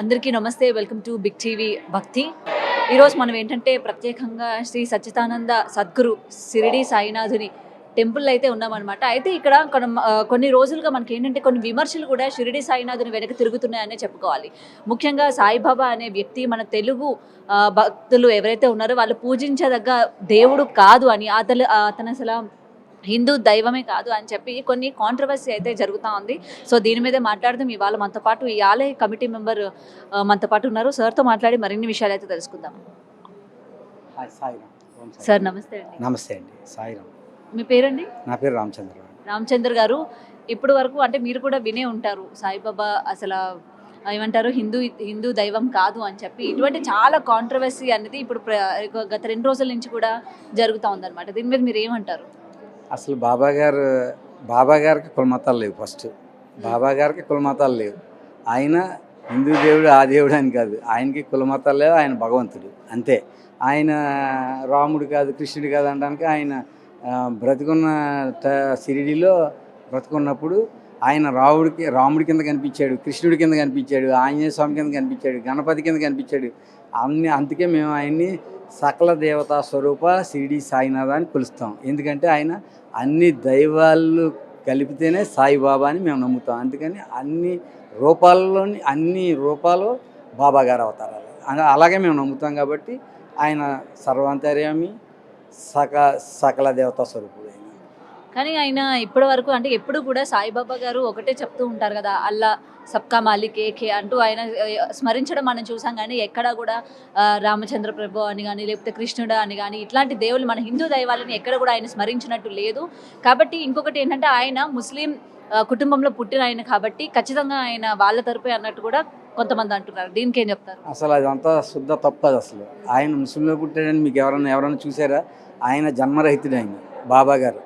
అందరికీ నమస్తే. Welcome to big TV భక్తి. ఈరోజు మనం ఏంటంటే ప్రత్యేకంగా శ్రీ సచ్చితానంద సద్గురు సిరిడి సాయినాథుని టెంపుల్ అయితే ఉన్నామన్నమాట. అయితే ఇక్కడ కొన్ని కొన్ని రోజులుగా మనకి ఏంటంటే కొన్ని విమర్శలు కూడా షిరిడి సాయినాథుని వెనక తిరుగుతున్నాయనే చెప్పుకోవాలి. ముఖ్యంగా సాయిబాబా అనే వ్యక్తి మన తెలుగు భక్తులు ఎవరైతే ఉన్నారో వాళ్ళు పూజించదగ్గ దేవుడు కాదు అని అతను అతను అసలు హిందూ దైవమే కాదు అని చెప్పి కొన్ని కాంట్రవర్సీ అయితే జరుగుతూ ఉంది. సో దీని మీదే మాట్లాడదాం. ఇవాళ మనతో పాటు ఈ ఆలయ కమిటీ మెంబర్ మనతో పాటు ఉన్నారు. సార్తో మాట్లాడి మరిన్ని విషయాలు అయితే తెలుసుకుందాం. సార్ నమస్తే అండి. నమస్తే అండి. సాయిరామ్. మీ పేరండి? నా పేరు రామచంద్రరావు రామచంద్ర గారు ఇప్పటి వరకు అంటే మీరు కూడా వినే ఉంటారు. సాయిబాబా అసలు ఏమంటారు? హిందూ హిందూ దైవం కాదు అని చెప్పి. ఇటువంటి చాలా కాంట్రవర్సీ అనేది ఇప్పుడు గత రెండు రోజుల నుంచి కూడా జరుగుతూ ఉందన్నమాట. దీని మీద మీరు ఏమంటారు? అసలు బాబా గారు బాబా గారికి కులమతాలు లేవు ఫస్ట్. బాబా గారికి కులమతాలు లేవు. ఆయన హిందూ దేవుడు ఆ దేవుడు అని కాదు. ఆయనకి కులమతాలు లేవు ఆయన భగవంతుడు. అంతే. ఆయన రాముడు కాదు కృష్ణుడు కాదు అనడానికి ఆయన బ్రతికున్న ట- షిరిడిలో బ్రతుకున్నప్పుడు ఆయన రావుడికి రాముడి కింద కనిపించాడు కృష్ణుడి కింద కనిపించాడు ఆంజనేయ స్వామి కింద కనిపించాడు గణపతి కింద కనిపించాడు. అన్ని అందుకే మేము ఆయన్ని సకల దేవతా స్వరూప షిరిడి సాయినాథ అని పిలుస్తాం. ఎందుకంటే ఆయన అన్ని దైవాలు కలిపితేనే సాయిబాబా అని మేము నమ్ముతాం. అందుకని అన్ని రూపాల్లోని అన్ని రూపాలు బాబా గారు అవతారాలు. అలాగే మేము నమ్ముతాం కాబట్టి ఆయన సర్వాంతర్యామి సక సకల దేవతా స్వరూపుడు. కానీ ఆయన ఇప్పటి వరకు అంటే ఎప్పుడు కూడా సాయిబాబా గారు ఒకటే చెప్తూ ఉంటారు కదా అల్లా సబ్కా మాలిక్ ఏకే అంటూ ఆయన స్మరించడం మనం చూసాం కానీ ఎక్కడా కూడా రామచంద్ర ప్రభు అని కానీ లేకపోతే కృష్ణుడు అని కానీ ఇట్లాంటి దేవుళ్ళు మన హిందూ దైవాలని ఎక్కడ కూడా ఆయన స్మరించినట్టు లేదు. కాబట్టి ఇంకొకటి ఏంటంటే ఆయన ముస్లిం కుటుంబంలో పుట్టిన ఆయన కాబట్టి ఖచ్చితంగా ఆయన వాళ్ళ తరపే అన్నట్టు కూడా కొంతమంది అంటున్నారు. దీనికి ఏం చెప్తారు? అసలు అదంతా శుద్ధ తప్పదు అసలు. ఆయన ముస్లింలో పుట్టాడని మీకు ఎవరైనా ఎవరైనా చూసారా? ఆయన జన్మరహితుడు ఆయన బాబా గారు.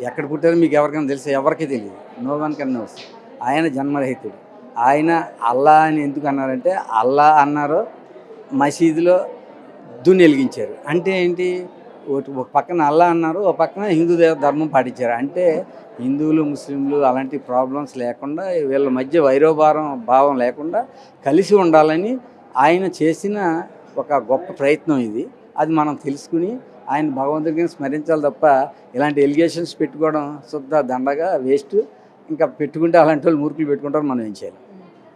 ఎక్కడ పుట్టారో మీకు ఎవరికైనా తెలుసు ఎవరికీ తెలియదు. నో వన్ కెన్ నోస్ ఆయన జన్మరహితుడు. ఆయన అల్లా అని ఎందుకు అన్నారంటే అల్లా అన్నారు మసీదులో దున్ని వెలిగించారు. అంటే ఏంటి? ఒకటి- ఒక పక్కన అల్లా అన్నారు ఒక పక్కన హిందూ ధర్మం పాటించారు. అంటే హిందువులు ముస్లింలు అలాంటి ప్రాబ్లమ్స్ లేకుండా వీళ్ళ మధ్య వైరోభారం భావం లేకుండా కలిసి ఉండాలని ఆయన చేసిన ఒక గొప్ప ప్రయత్నం ఇది. అది మనం తెలుసుకుని ఆయన భగవంతుడిని స్మరించాలి తప్ప ఇలాంటి ఎలిగేషన్స్ పెట్టుకోవడం శుద్ధ దండగా వేస్ట్. ఇంకా పెట్టుకుంటే అలాంటి వాళ్ళు మూర్ఖులు పెట్టుకుంటారు మనం ఏం చేయాలి?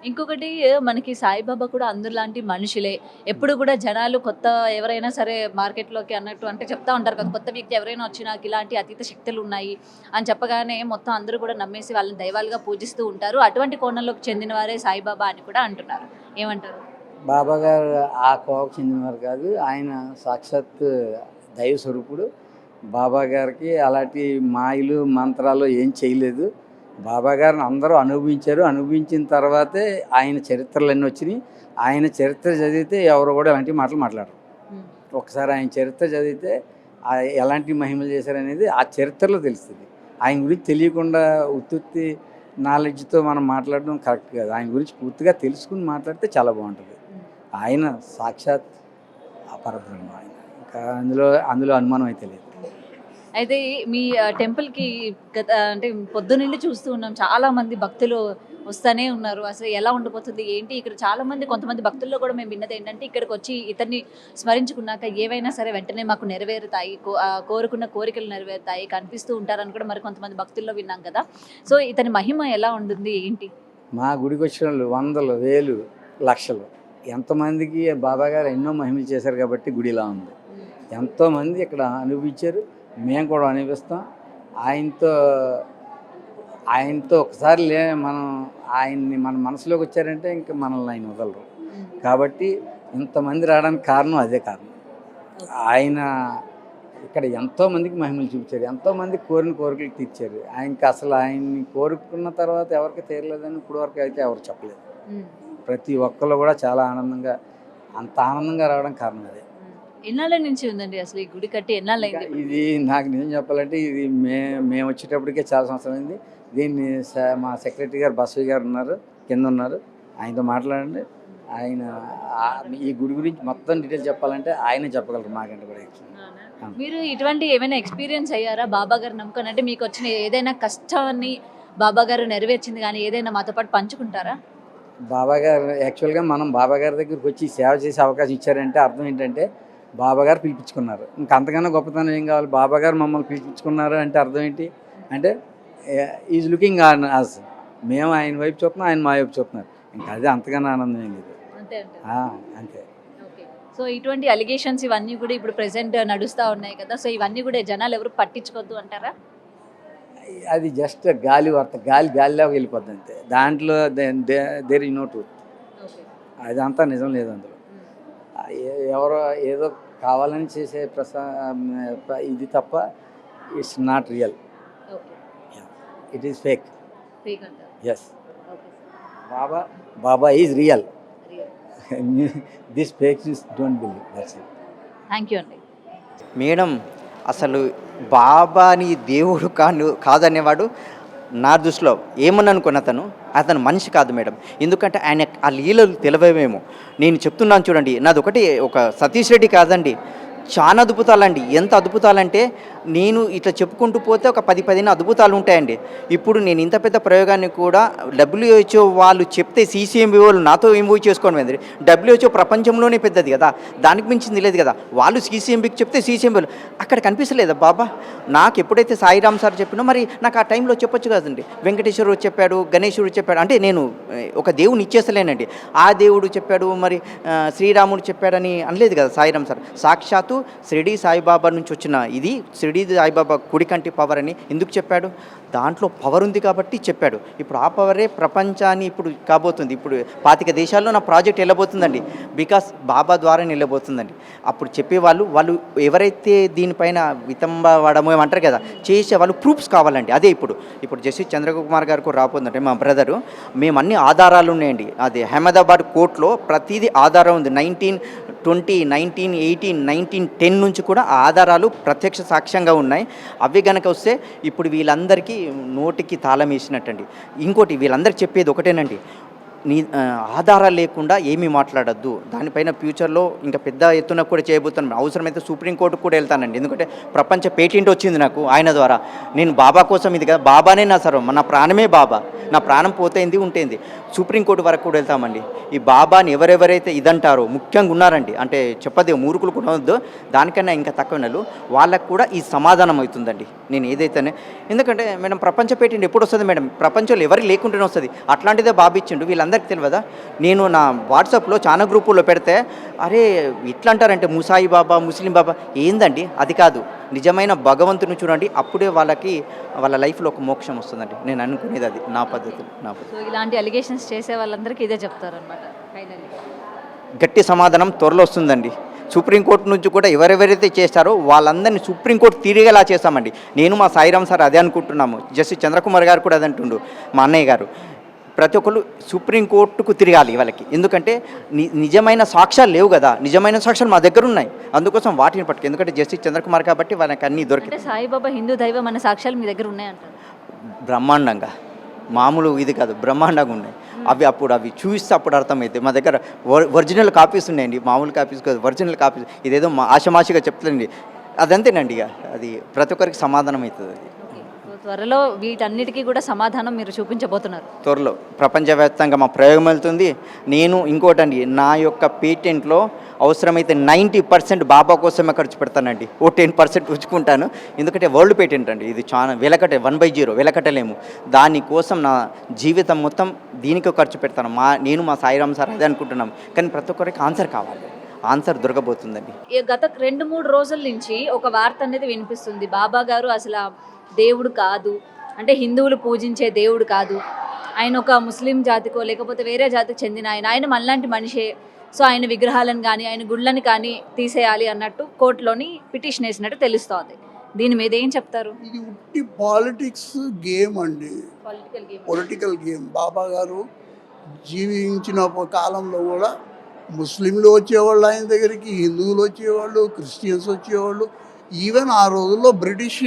ఇంకొకటి మనకి సాయిబాబా కూడా అందరిలాంటి మనుషులే. ఎప్పుడు కూడా జనాలు కొత్త ఎవరైనా సరే మార్కెట్లోకి అన్నట్టు అంటే చెప్తా ఉంటారు కదా కొత్త వ్యక్తి ఎవరైనా వచ్చి నాకు ఇలాంటి అతీత శక్తులు ఉన్నాయి అని చెప్పగానే మొత్తం అందరూ కూడా నమ్మేసి వాళ్ళని దైవాలుగా పూజిస్తూ ఉంటారు. అటువంటి కోణంలోకి చెందిన వారే సాయిబాబా అని కూడా అంటున్నారు. ఏమంటారు? బాబా గారు ఆ కోవకు చెందినవారు కాదు ఆయన సాక్షాత్ దైవ స్వరూపుడు. బాబా గారికి అలాంటి మాయలు మంత్రాలు ఏం చేయలేదు. బాబా గారిని అందరూ అనుభవించారు. అనుభవించిన తర్వాతే ఆయన చరిత్రలు అన్నీ వచ్చినాయి. ఆయన చరిత్ర చదివితే ఎవరు కూడా ఎలాంటి మాటలు మాట్లాడరు. ఒకసారి ఆయన చరిత్ర చదివితే ఎలాంటి మహిమలు చేశారనేది ఆ చరిత్రలో తెలుస్తుంది. ఆయన గురించి తెలియకుండా ఉత్తుత్తి నాలెడ్జ్తో మనం మాట్లాడడం కరెక్ట్ కాదు. ఆయన గురించి పూర్తిగా తెలుసుకుని మాట్లాడితే చాలా బాగుంటుంది. ఆయన సాక్షాత్ ఆ పరబ్రహ్మ. ఆయన అందులో అందులో అనుమానం అయితే లేదు. అయితే మీ టెంపుల్కి గత అంటే పొద్దునుండి చూస్తూ ఉన్నాం. చాలా మంది భక్తులు వస్తూనే ఉన్నారు. అసలు ఎలా ఉండిపోతుంది? ఏంటి? ఇక్కడ చాలా మంది కొంతమంది భక్తుల్లో కూడా మేము విన్నది ఏంటంటే ఇక్కడికి వచ్చి ఇతన్ని స్మరించుకున్నాక ఏవైనా సరే వెంటనే మాకు నెరవేరుతాయి. కోరుకున్న కోరికలు నెరవేరుతాయి. కనిపిస్తూ ఉంటారని కూడా మరి కొంతమంది భక్తుల్లో విన్నాం కదా. సో ఇతని మహిమ ఎలా ఉంటుంది ఏంటి? మా గుడికి వచ్చిన వాళ్ళు వందలు వేలు లక్షలు. ఎంతమందికి బాబా గారు ఎన్నో మహిమలు చేశారు కాబట్టి గుడి ఇలా ఉంది. ఎంతోమంది ఇక్కడ అనుభవించారు. మేము కూడా అనిపిస్తాం ఆయనతో ఆయనతో ఒకసారి లే మనం ఆయన్ని మన మనసులోకి వచ్చారంటే ఇంకా మనల్ని ఆయన వదలరు. కాబట్టి ఇంతమంది రావడానికి కారణం అదే కారణం. ఆయన ఇక్కడ ఎంతో మందికి మహిమలు చూపించారు. ఎంతో మంది కోరిన కోరికలు తీర్చారు. ఆయనకి అసలు ఆయన్ని కోరుకున్న తర్వాత ఎవరికి తీరలేదని ఇప్పుడు వరకు అయితే ఎవరు చెప్పలేదు. ప్రతి ఒక్కళ్ళు కూడా చాలా ఆనందంగా అంత ఆనందంగా రావడం కారణం అదే. ఎన్నాళ్ళ నుంచి ఉందండి అసలు ఈ గుడి కట్టి ఎన్నాళ్ళైంది ఇది నాకు నిజం చెప్పాలంటే ఇది మే మేము వచ్చేటప్పటికే చాలా సంవత్సరం అయింది. దీన్ని మా సెక్రటరీ గారు బసవి గారు ఉన్నారు కింద ఉన్నారు. ఆయనతో మాట్లాడండి. ఆయన ఈ గుడి గురించి మొత్తం డీటెయిల్ చెప్పాలంటే ఆయనే చెప్పగలరు మాకంటే కూడా? మీరు ఇటువంటి ఏమైనా ఎక్స్పీరియన్స్ అయ్యారా? బాబా గారు నమ్ముకొని అంటే మీకు వచ్చిన ఏదైనా కష్టాన్ని బాబా గారు నెరవేర్చింది కానీ ఏదైనా మాతో పాటు పంచుకుంటారా? బాబా గారు యాక్చువల్గా మనం బాబా గారి దగ్గరికి వచ్చి సేవ చేసే అవకాశం ఇచ్చారంటే అర్థం ఏంటంటే బాబా గారు పిలిపించుకున్నారు. ఇంకా అంతకన్నా గొప్పతనం ఏం కావాలి? బాబా గారు మమ్మల్ని పిలిపించుకున్నారు అంటే అర్థం ఏంటి? అంటే ఈజ్ లుకింగ్ ఆన్ అస్. మేము ఆయన వైపు చూస్తున్నాం ఆయన మా వైపు చూస్తున్నారు. ఇంకా అదే అంతకన్నా ఆనందం ఏం లేదు. అంతే సో ఇటువంటి అలిగేషన్స్ ఇవన్నీ కూడా ఇప్పుడు ప్రెసెంట్ నడుస్తూ ఉన్నాయి కదా. సో ఇవన్నీ కూడా జనాలు ఎవరు పట్టించుకోవద్దు అంటారా? అది జస్ట్ గాలి వార్త. గాలి గాలిలోకి వెళ్ళిపోద్ది అంతే. దాంట్లో దేర్ ఇస్ నో ట్రూత్ అదంతా నిజం లేదు అందులో. ఎవరో ఏదో కావాలని చేసే ప్రసా ఇది తప్ప it's not real. Okay. It is fake yes Baba Baba is real real this fake don't believe that's it thank you అండి. మేడం అసలు బాబాని దేవుడు కాను కాదనేవాడు నా దృష్టిలో ఏమని అనుకున్న అతను అతను మనిషి కాదు మేడం. ఎందుకంటే ఆయన ఆ లీలలు తెలివేమేమో. నేను చెప్తున్నాను చూడండి నాది ఒకటి ఒక సతీష్ రెడ్డి కాదండి. చాలా అద్భుతాలండి. ఎంత అద్భుతాలంటే నేను ఇట్లా చెప్పుకుంటూ పోతే ఒక పది పదిహేను అద్భుతాలు ఉంటాయండి. ఇప్పుడు నేను ఇంత పెద్ద ప్రయోగాన్ని కూడా డబ్ల్యూహెచ్ఓ వాళ్ళు చెప్తే సీసీఎంబీ వాళ్ళు నాతో ఎంఓ చేసుకోవడం ఏంది? డబ్ల్యూహెచ్ఓ ప్రపంచంలోనే పెద్దది కదా. దానికి మించింది లేదు కదా. వాళ్ళు సీసీఎంబీకి చెప్తే సీసీఎంబీ అక్కడ కనిపిస్తలేదా బాబా? నాకు ఎప్పుడైతే సాయిరామ్ సార్ చెప్పినో మరి నాకు ఆ టైంలో చెప్పొచ్చు కదండి. వెంకటేశ్వరుడు చెప్పాడు గణేశుడు చెప్పాడు. అంటే నేను ఒక దేవుని ఇచ్చేస్తలేనండి. ఆ దేవుడు చెప్పాడు మరి శ్రీరాముడు చెప్పాడని అనలేదు కదా సాయిరామ్ సార్. సాక్షాత్తు షిరిడి సాయిబాబా నుంచి వచ్చిన ఇది షిరిడి సాయిబాబా కుడికంటి పవర్ అని ఎందుకు చెప్పాడు? దాంట్లో పవర్ ఉంది కాబట్టి చెప్పాడు. ఇప్పుడు ఆ పవరే ప్రపంచాన్ని ఇప్పుడు కాబోతుంది. ఇప్పుడు పాతిక దేశాల్లో నా ప్రాజెక్ట్ వెళ్ళబోతుందండి. బికాస్ బాబా ద్వారా వెళ్ళబోతుందండి. అప్పుడు చెప్పేవాళ్ళు వాళ్ళు ఎవరైతే దీనిపైన వితంబడము ఏమంటారు కదా చేసే వాళ్ళు ప్రూఫ్స్ కావాలండి. అదే ఇప్పుడు. ఇప్పుడు జస్టిస్ చంద్రకుమార్ గారు కూడా రాబోతుందంటే మా బ్రదరు మేము అన్ని ఆధారాలు ఉన్నాయండి. అది అహ్మదాబాద్ కోర్టులో ప్రతిదీ ఆధారం ఉంది. Nineteen twenty nineteen eighteen nineteen ten నుంచి కూడా ఆధారాలు ప్రత్యక్ష సాక్ష్యంగా ఉన్నాయి. అవి గనక వస్తే ఇప్పుడు వీళ్ళందరికీ నోటికి తాళం వేసినట్టండి. ఇంకోటి వీళ్ళందరికీ చెప్పేది ఒకటేనండి. నీ ఆధారాలు లేకుండా ఏమీ మాట్లాడద్దు. దానిపైన ఫ్యూచర్లో ఇంకా పెద్ద ఎత్తున కూడా చేయబోతున్నాను. అవసరమైతే సుప్రీంకోర్టుకు కూడా వెళ్తానండి. ఎందుకంటే ప్రపంచ పేటెంట్ వచ్చింది నాకు ఆయన ద్వారా. నేను బాబా కోసం ఇది కదా బాబానే నా సర్వం. నా ప్రాణమే బాబా. నా ప్రాణం పోతేంది ఉంటేంది. సుప్రీంకోర్టు వరకు కూడా వెళ్తామండి. ఈ బాబాని ఎవరెవరైతే ఇదంటారో ముఖ్యంగా ఉన్నారండి. అంటే చెప్పదే మూర్ఖులు కూడా వద్దు దానికన్నా ఇంకా తక్కువ నెలలు వాళ్ళకు కూడా ఈ సమాధానం అవుతుందండి. నేను ఏదైతేనే. ఎందుకంటే మేడం ప్రపంచ పేటెంట్ ఎప్పుడు వస్తుంది మేడం? ప్రపంచంలో ఎవరికి లేకుండానే వస్తుంది. అట్లాంటిదే బాబిచ్చిండు ఇచ్చిండు. వీళ్ళందరికీ తెలియదా? నేను నా వాట్సాప్లో చాలా గ్రూపుల్లో పెడితే అరే ఇట్లా అంటారంటే ముసాయి బాబా ముస్లిం బాబా ఏందండి? అది కాదు. నిజమైన భగవంతుని చూడండి అప్పుడే వాళ్ళకి వాళ్ళ లైఫ్లో ఒక మోక్షం వస్తుందండి. నేను అనుకునేది అది. నా పద్ధతి నా పద్ధతి. ఇలాంటి అలిగేషన్స్ చేసే వాళ్ళందరికీ ఇదే చెప్తారనమాట గట్టి సమాధానం త్వరలో వస్తుందండి. సుప్రీంకోర్టు నుంచి కూడా ఎవరెవరైతే చేస్తారో వాళ్ళందరినీ సుప్రీంకోర్టు తిరిగేలా చేస్తామండి. నేను మా సాయిరామ్ సార్ అదే అనుకుంటున్నాము. జస్టిస్ చంద్రకుమార్ గారు కూడా అదే అంటుండు మా అన్నయ్య గారు. ప్రతి ఒక్కరు సుప్రీంకోర్టుకు తిరగాలి వాళ్ళకి. ఎందుకంటే నిజమైన సాక్ష్యాలు లేవు కదా. నిజమైన సాక్ష్యాలు మా దగ్గర ఉన్నాయి. అందుకోసం వాటిని పట్టుకు ఎందుకంటే జస్టిస్ చంద్రకుమార్ కాబట్టి వాళ్ళకి అన్నీ దొరికి అంటే సాయిబాబా హిందూ దైవం అన్న సాక్ష్యాలు మీ దగ్గర ఉన్నాయంటారు బ్రహ్మాండంగా. మామూలు ఇది కాదు. బ్రహ్మాండంగా ఉన్నాయి. అవి అప్పుడు అవి చూస్తే అప్పుడు అర్థమైతే మా దగ్గర ఒర్- ఒరిజినల్ కాపీస్ ఉన్నాయండి. మామూలు కాపీస్ కాదు. Original copies. ఇదేదో మా ఆశమాషిగా చెప్తుందండి. అదంతేనండి ఇక. అది ప్రతి ఒక్కరికి సమాధానం అవుతుంది. అది త్వరలో వీటన్నిటికీ కూడా సమాధానం మీరు చూపించబోతున్నారు. త్వరలో ప్రపంచవ్యాప్తంగా మా ప్రయోగం వెళ్తుంది. నేను ఇంకోటండి నా యొక్క పేటెంట్లో అవసరమైతే నైంటీ పర్సెంట్ బాబా కోసమే ఖర్చు పెడతానండి. ఓ టెన్ పర్సెంట్ ఉంచుకుంటాను. ఎందుకంటే వరల్డ్ పేటెంట్ అండి ఇది చాలా వెలకట వన్ బై జీరో వెలకటలేము. దానికోసం నా జీవితం మొత్తం దీనికి ఖర్చు పెడతాను. మా నేను మా సాయిరామ్ సార్ అదే అనుకుంటున్నాం. కానీ ప్రతి ఒక్కరికి ఆన్సర్ కావాలి. ఆన్సర్ దొరకబోతుందండి. ఈ గత రెండు మూడు రోజుల నుంచి ఒక వార్త అనేది వినిపిస్తుంది. బాబా గారు అసలు దేవుడు కాదు. అంటే హిందువులు పూజించే దేవుడు కాదు. ఆయన ఒక ముస్లిం జాతికో లేకపోతే వేరే జాతికి చెందిన ఆయన. ఆయన మనలాంటి మనిషే. సో ఆయన విగ్రహాలను కానీ ఆయన గుళ్ళని కానీ తీసేయాలి అన్నట్టు కోర్టులోని పిటిషన్ వేసినట్టు తెలుస్తోంది. దీని మీద ఏం చెప్తారు? ఇది ఉట్టి పాలిటిక్స్ గేమ్ అండి. Political game political game Baba garu జీవించిన కాలంలో కూడా ముస్లింలు వచ్చేవాళ్ళు ఆయన దగ్గరికి హిందువులు వచ్చేవాళ్ళు క్రిస్టియన్స్ వచ్చేవాళ్ళు. ఈవెన్ ఆ రోజుల్లో బ్రిటిష్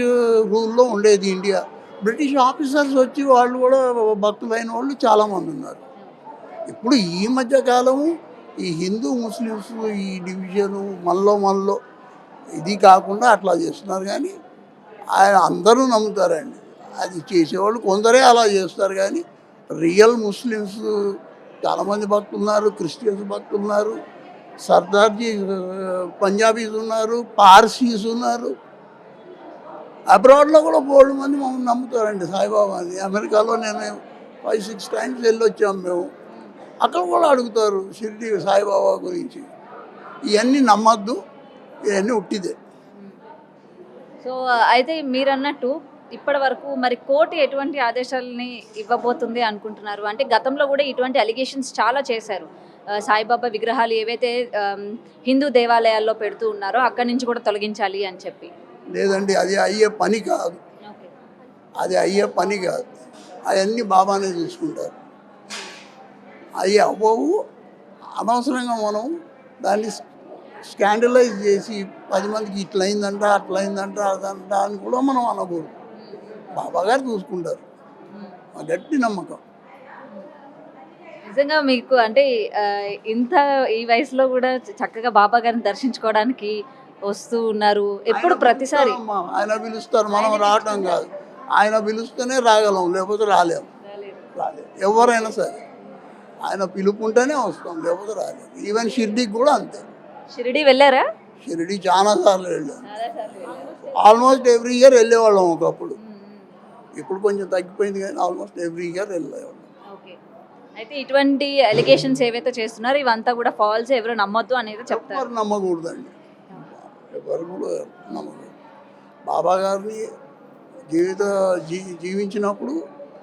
రూల్లో ఉండేది ఇండియా. బ్రిటిష్ ఆఫీసర్స్ వచ్చి వాళ్ళు కూడా భక్తులైన వాళ్ళు చాలామంది ఉన్నారు. ఇప్పుడు ఈ మధ్యకాలము ఈ హిందూ ముస్లిమ్స్ ఈ డివిజను మనలో మనలో ఇది కాకుండా అట్లా చేస్తున్నారు కానీ ఆయన అందరూ నమ్ముతారండి. అది చేసేవాళ్ళు కొందరే అలా చేస్తారు కానీ రియల్ ముస్లిమ్స్ చాలామంది భక్తులు ఉన్నారు క్రిస్టియన్స్ భక్తులు ఉన్నారు సర్దార్జీ పంజాబీస్ ఉన్నారు పార్సీస్ ఉన్నారు. అబ్రాడ్లో కూడా బోల్డ్ మంది మమ్మల్ని నమ్ముతారండి సాయిబాబాని అమెరికాలో నేను ఫైవ్ సిక్స్ టైమ్స్ వెళ్ళి వచ్చాము మేము. అక్కడ కూడా అడుగుతారు షిరిడి సాయిబాబా గురించి. ఇవన్నీ నమ్మద్దు ఇవన్నీ ఉట్టిదే. సో అయితే మీరు అన్నట్టు ఇప్పటి వరకు మరి కోర్టు ఎటువంటి ఆదేశాలని ఇవ్వబోతుంది అనుకుంటున్నారు? అంటే గతంలో కూడా ఇటువంటి అలిగేషన్స్ చాలా చేశారు. సాయిబాబా విగ్రహాలు ఏవైతే హిందూ దేవాలయాల్లో పెడుతూ ఉన్నారో అక్కడి నుంచి కూడా తొలగించాలి అని చెప్పి. లేదండి అది అయ్యే పని కాదు. అది అయ్యే పని కాదు. అవన్నీ బాబానే చూసుకుంటారు. అవి అవ్వవు. అనవసరంగా మనం దాన్ని స్కాండలైజ్ చేసి పది మందికి ఇట్లయిందంట అట్లయిందంట అదంట అని కూడా మనం అనకూడదు. బాబా గారు చూసుకుంటారు. మా గట్టి నమ్మకం. నిజంగా మీకు అంటే ఇంత ఈ వయసులో కూడా చక్కగా బాబా గారిని దర్శించుకోవడానికి వస్తూ ఉన్నారు. ఎప్పుడు ప్రతిసారి? ఆయన పిలుస్తారు. మనం రావటం కాదు. ఆయన పిలుస్తేనే రాగలం లేకపోతే రాలేము రాలేదు ఎవరైనా సరే. ఆయన పిలుపుంటేనే వస్తాం లేకపోతే రాలేదు ఈవెన్ షిర్డీకి కూడా అంతే. షిరిడి వెళ్ళారా? షిరిడి చాలా సార్లు వెళ్ళాం ఆల్మోస్ట్ ఎవ్రీ ఇయర్ వెళ్ళేవాళ్ళం ఒకప్పుడు. ఇప్పుడు కొంచెం తగ్గిపోయింది కానీ ఆల్మోస్ట్ ఎవ్రీ ఇయర్ వెళ్ళేవాళ్ళం ఓకే. అయితే ఇటువంటి అలిగేషన్స్ ఏవైతే చేస్తున్నారో ఇవంతా కూడా ఫాల్స్ ఎవరు నమ్మొద్దు అనేది చెప్తారు. నమ్మకూడదండి. ఎవరు కూడా నమ్మకూడదు. బాబా గారిని జీవిత జీ జీవించినప్పుడు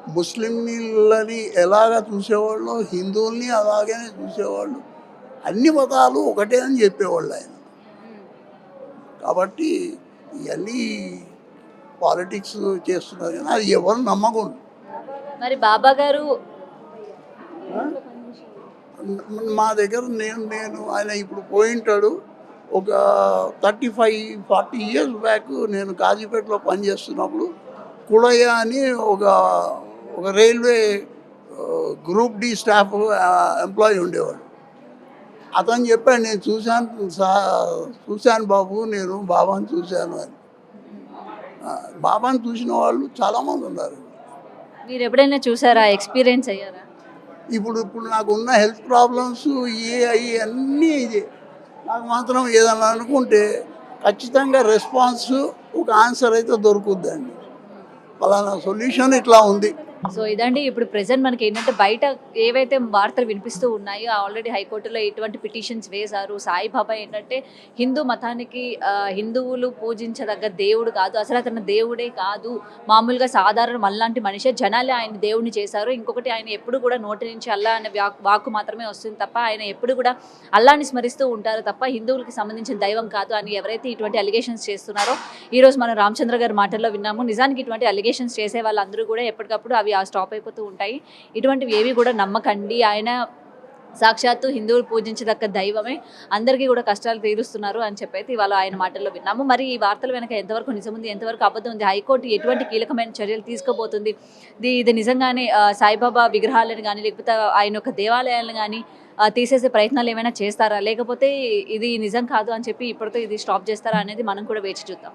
ముస్లింలని ఎలాగ చూసేవాళ్ళు హిందువుల్ని అలాగే చూసేవాళ్ళు. అన్ని మతాలు ఒకటే అని చెప్పేవాళ్ళు ఆయన. కాబట్టి ఇవన్నీ పాలిటిక్స్ చేస్తున్నారు కానీ అది ఎవరు నమ్మకూడదు. మరి బాబా గారు మా దగ్గర నేను నేను ఆయన ఇప్పుడు పోయింటాడు. ఒక thirty five forty years back నేను కాజీపేటలో పనిచేస్తున్నప్పుడు కుళయ్య అని ఒక ఒక railway group D staff employee ఉండేవాడు. అతను చెప్పాడు నేను చూశాను చూశాను బాబు నేను బాబాని చూశాను అని. బాబాని చూసిన వాళ్ళు చాలామంది ఉన్నారు. మీరు ఎప్పుడైనా చూసారా? ఎక్స్పీరియన్స్ అయ్యారా? ఇప్పుడు ఇప్పుడు నాకు ఉన్న హెల్త్ ప్రాబ్లమ్స్ ఏ అవి అన్నీ ఇదే. నాకు మాత్రం ఏదైనా అనుకుంటే ఖచ్చితంగా రెస్పాన్స్ ఒక ఆన్సర్ అయితే దొరుకుద్దండి. పలానా సొల్యూషన్ ఇట్లా ఉంది. సో ఇదండి ఇప్పుడు ప్రెసెంట్ మనకి ఏంటంటే బయట ఏవైతే వార్తలు వినిపిస్తూ ఉన్నాయో ఆల్రెడీ హైకోర్టులో ఎటువంటి పిటిషన్స్ వేశారు. సాయిబాబా ఏంటంటే హిందూ మతానికి హిందువులు పూజించదగ్గ దేవుడు కాదు అసలు అతను దేవుడే కాదు. మామూలుగా సాధారణ మళ్ళాంటి మనిషే. జనాలే ఆయన దేవుడిని చేశారు. ఇంకొకటి ఆయన ఎప్పుడు కూడా నోటి నుంచి అల్లా అనే వ్యా- వాక్కు మాత్రమే వస్తుంది తప్ప ఆయన ఎప్పుడు కూడా అల్లాని స్మరిస్తూ ఉంటారు తప్ప హిందువులకి సంబంధించిన దైవం కాదు అని ఎవరైతే ఇటువంటి అలిగేషన్స్ చేస్తున్నారో ఈరోజు మనం రామచంద్ర గారి మాటల్లో విన్నాము. నిజానికి ఇటువంటి అలిగేషన్స్ చేసే వాళ్ళందరూ కూడా ఎప్పటికప్పుడు అవి ఆ స్టాప్ అయిపోతూ ఉంటాయి. ఇటువంటివి ఏవి కూడా నమ్మకండి. ఆయన సాక్షాత్తు హిందువులు పూజించదక్క దైవమే. అందరికీ కూడా కష్టాలు తీరుస్తున్నారు అని చెప్పైతే ఇవాళ ఆయన మాటల్లో విన్నాము. మరి ఈ వార్తల వెనక ఎంతవరకు నిజం ఉంది ఎంతవరకు అబద్ధం ఉంది? హైకోర్టు ఎటువంటి కీలకమైన చర్యలు తీసుకోబోతుంది? ఇది ఇది నిజంగానే సాయిబాబా విగ్రహాలను కానీ లేకపోతే ఆయన యొక్క దేవాలయాలను కానీ తీసేసే ప్రయత్నాలు ఏమైనా చేస్తారా? లేకపోతే ఇది నిజం కాదు అని చెప్పి ఇప్పటితో ఇది స్టాప్ చేస్తారా అనేది మనం కూడా వేచి చూద్దాం.